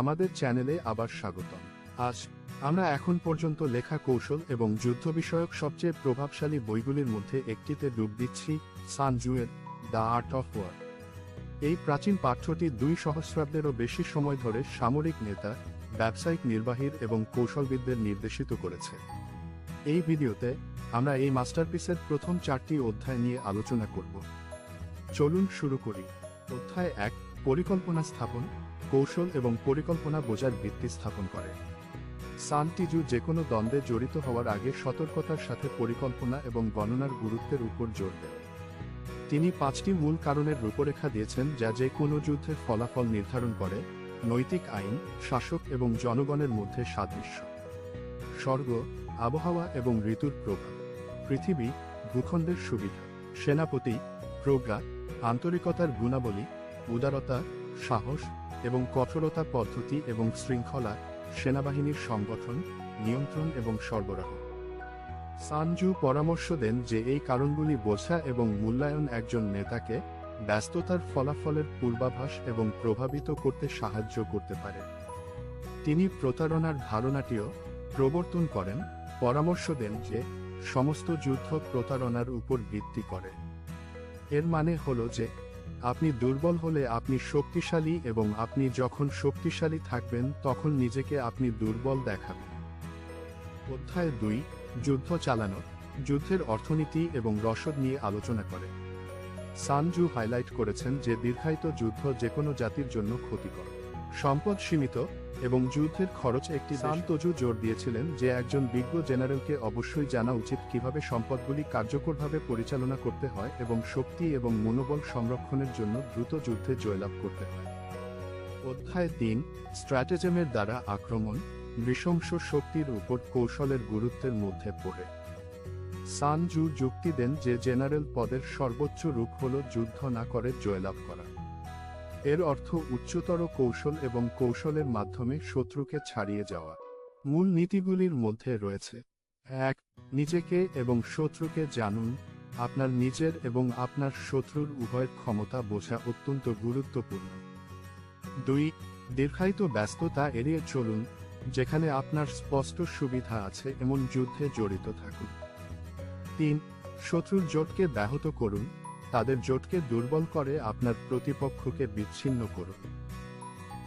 আমাদের চ্যানেলে আবার স্বাগতম। আজ আমরা এখন পর্যন্ত লেখা কৌশল এবং যুদ্ধ বিষয়ক সবচেয়ে প্রভাবশালী বইগুলির মধ্যে একটিতে ডুব দিচ্ছি, সান জুয়ের দ্য আর্ট অফ ওয়ার। এই প্রাচীন পাঠ্যটি দুই সহস্রাব্দেরও বেশি সময় ধরে সামরিক নেতা, ব্যবসায়িক নির্বাহীর এবং কৌশলবিদদের নির্দেশিত করেছে। এই ভিডিওতে আমরা এই মাস্টারপিসের প্রথম চারটি অধ্যায় নিয়ে আলোচনা করব। চলুন শুরু করি। অধ্যায় এক, পরিকল্পনা স্থাপন। কৌশল এবং পরিকল্পনা বোঝার ভিত্তি স্থাপন করে। সান টিজু যে কোনো দ্বন্দ্বে জড়িত হওয়ার আগে সতর্কতার সাথে পরিকল্পনা এবং গণনার গুরুত্বের উপর জোর দেয় তিনি পাঁচটি মূল কারণের রূপরেখা দিয়েছেন যা যে কোনো যুদ্ধের ফলাফল নির্ধারণ করে, নৈতিক আইন, শাসক এবং জনগণের মধ্যে সাদৃশ্য। স্বর্গ, আবহাওয়া এবং ঋতুর প্রভাব, পৃথিবী, ভূখণ্ডের সুবিধা, সেনাপতি, প্রজ্ঞা, আন্তরিকতার গুণাবলী, উদারতা, সাহস এবং কঠোরতা পদ্ধতি এবং শৃঙ্খলা, সেনাবাহিনীর সংগঠন, নিয়ন্ত্রণ এবং সরবরাহ। সানজু পরামর্শ দেন যে এই কারণগুলি বোঝা এবং মূল্যায়ন একজন নেতাকে ব্যস্ততার ফলাফলের পূর্বাভাস এবং প্রভাবিত করতে সাহায্য করতে পারে। তিনি প্রতারণার ধারণাটিও প্রবর্তন করেন, পরামর্শ দেন যে সমস্ত যুদ্ধ প্রতারণার উপর ভিত্তি করে। এর মানে হল যে আপনি দুর্বল হলে আপনি শক্তিশালী এবং আপনি যখন শক্তিশালী থাকবেন, তখন নিজেকে আপনি দুর্বল দেখাবেন। অধ্যায় দুই, যুদ্ধ চালানো, যুদ্ধের অর্থনীতি এবং রসদ নিয়ে আলোচনা করে। সানজু হাইলাইট করেছেন যে দীর্ঘায়িত যুদ্ধ যে কোনো জাতির জন্য ক্ষতিকর। সম্পদ সীমিত এবং যুদ্ধের খরচ একটি সান্তজু জোর দিয়েছিলেন যে একজন বিজ্ঞ জেনারেলকে অবশ্যই জানা উচিত কীভাবে সম্পদগুলি কার্যকরভাবে পরিচালনা করতে হয় এবং শক্তি এবং মনোবল সংরক্ষণের জন্য দ্রুত যুদ্ধে জয়লাভ করতে হয়। অধ্যায় তিন স্ট্র্যাটেজমের দ্বারা আক্রমণ নৃশংস শক্তির উপর কৌশলের গুরুত্বের মধ্যে পড়ে। সানজু যুক্তি দেন যে জেনারেল পদের সর্বোচ্চ রূপ হল যুদ্ধ না করে জয়লাভ করা। এর অর্থ উচ্চতর কৌশল এবং কৌশলের মাধ্যমে শত্রুকে ছাড়িয়ে যাওয়া। মূল নীতিগুলির মধ্যে রয়েছে। এক, নিজেকে এবং শত্রুকে জানুন। আপনার নিজের এবং আপনার শত্রুর উভয়ের ক্ষমতা বোঝা অত্যন্ত গুরুত্বপূর্ণ। দুই, দীর্ঘায়িত ব্যস্ততা এড়িয়ে চলুন, যেখানে আপনার স্পষ্ট সুবিধা আছে এমন যুদ্ধে জড়িত থাকুন। তিন, শত্রুর জোটকে ব্যাহত করুন। তাদের জোটকে দুর্বল করে আপনার প্রতিপক্ষকে বিচ্ছিন্ন করুন।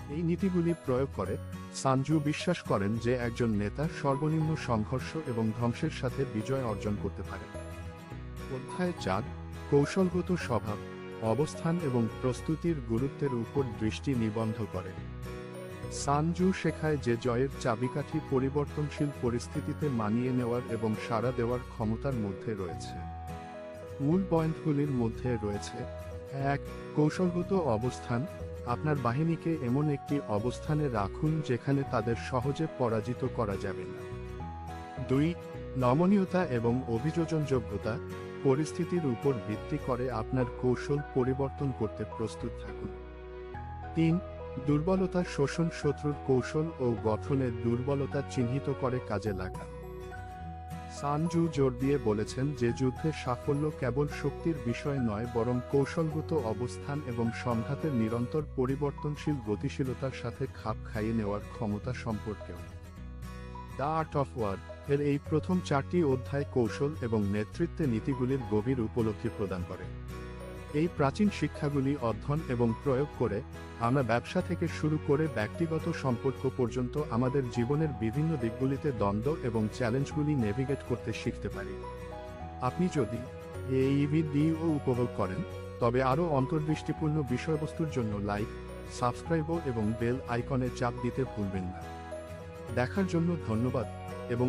এই নীতিগুলি প্রয়োগ করে সানজু বিশ্বাস করেন যে একজন নেতা সর্বনিম্ন সংঘর্ষ এবং ধ্বংসের সাথে বিজয় অর্জন করতে পারে। অধ্যায় চার, কৌশলগত স্বভাব, অবস্থান এবং প্রস্তুতির গুরুত্বের উপর দৃষ্টি নিবন্ধ করে। সানজু শেখায় যে জয়ের চাবিকাঠি পরিবর্তনশীল পরিস্থিতিতে মানিয়ে নেওয়ার এবং সাড়া দেওয়ার ক্ষমতার মধ্যে রয়েছে। মূল পয়েন্টগুলির মধ্যে রয়েছে এক, কৌশলগত অবস্থান। আপনার বাহিনীকে এমন একটি অবস্থানে রাখুন যেখানে তাদের সহজে পরাজিত করা যাবে না। দুই, নমনীয়তা এবং অভিযোজনযোগ্যতা। পরিস্থিতির উপর ভিত্তি করে আপনার কৌশল পরিবর্তন করতে প্রস্তুত থাকুন। তিন, দুর্বলতা শোষণ শত্রুর কৌশল ও গঠনের দুর্বলতা চিহ্নিত করে কাজে লাগা সানজু জোর দিয়ে বলেছেন যে যুদ্ধের সাফল্য কেবল শক্তির বিষয় নয় বরং কৌশলগত অবস্থান এবং সংঘাতের নিরন্তর পরিবর্তনশীল গতিশীলতার সাথে খাপ খাইয়ে নেওয়ার ক্ষমতা সম্পর্কেও। দ্য আর্ট অফ ওয়ার এর এই প্রথম চারটি অধ্যায় কৌশল এবং নেতৃত্বে নীতিগুলির গভীর উপলব্ধি প্রদান করে। এই প্রাচীন শিক্ষাগুলি অধ্যয়ন এবং প্রয়োগ করে আমরা ব্যবসা থেকে শুরু করে ব্যক্তিগত সম্পর্ক পর্যন্ত আমাদের জীবনের বিভিন্ন দিকগুলিতে দ্বন্দ্ব এবং চ্যালেঞ্জগুলি নেভিগেট করতে শিখতে পারি। আপনি যদি এই ভিডিও উপভোগ করেন, তবে আরও অন্তর্দৃষ্টিপূর্ণ বিষয়বস্তুর জন্য লাইক সাবস্ক্রাইব এবং বেল আইকনে চাপ দিতে ভুলবেন না। দেখার জন্য ধন্যবাদ এবং